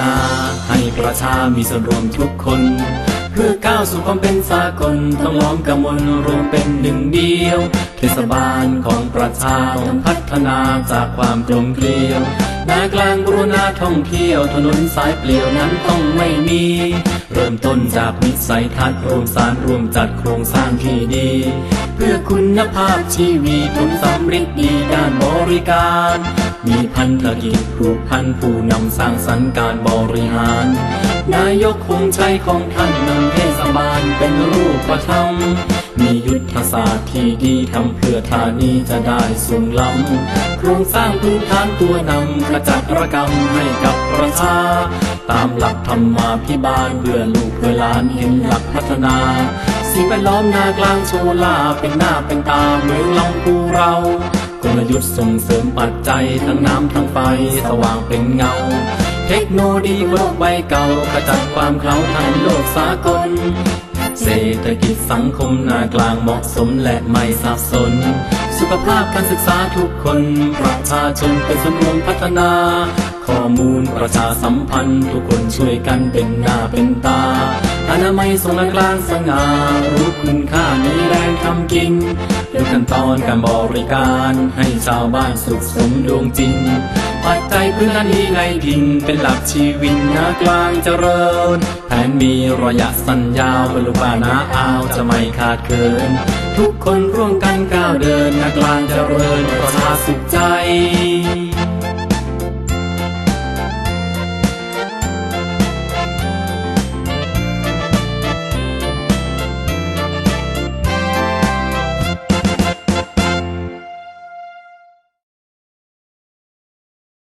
นา ให้ประชามีส่วนรวมทุกคน เพื่อก้าวสู่ความเป็นสากลต้องล้อมกำมลรวมเป็นหนึ่งเดียวเทศบาลของประชาต้องพัฒนาจากความกลมเกลียวนากลางบรุณาท่องเที่ยวถนนสายเปลี่ยวนั้นต้องไม่มี เริ่มต้นจากวิสัยทัศน์รวมสารรวมจัดโครงสร้างที่ดี เพื่อคุณภาพชีวิตผลสำฤทธิ์ดีด้านบริการ มีพันธกิจผูกพันผู้นำสร้างสรรค์การบริหาร นายกคงใช้ของท่านนำเทศบาลเป็นรูปธรรม มียุทธศาสตร์ที่ดีทำเพื่อธานีจะได้สูงล้ำโครงสร้างพื้นฐานตัวนำขจัดระกรรมให้กับประชา ตามหลักธรรมาพิบาลเพื่อลูกเพื่อหลานเห็นหลักพัฒนาสิ่งแวดล้อมนากลางโชลาเป็นหน้าเป็นตาเมืองลำพูเรา ลยุทธ์ส่งเสริมปัจจัยทั้งน้ำทั้งไฟสว่างเป็นเงา เทคโนโลยีโลกใบเก่าขจัดความเคล้าทันโลกสากล เศรษฐกิจสังคมนากลางเหมาะสมและไม่สับสน สุขภาพการศึกษาทุกคน ประชาชนเป็นส่วนรวมพัฒนา ข้อมูลประชาสัมพันธ์ ทุกคนช่วยกันเป็นหน้าเป็นตาอนามัยทรงนากลางสง่ารู้คุณค่ามีแรงทำกิน อนการบริการให้ชาวบ้านสุขสมดวงจริง ปัจจัยพื้นฐานนี้ในดินเป็นหลักชีวิตนากลางเจริญ แผนมีระยะสั้นยาวบรรลุปานาอาวจะไม่ขาดเกิน ทุกคนร่วมกันก้าวเดินนากลางเจริญประชาสุขใจ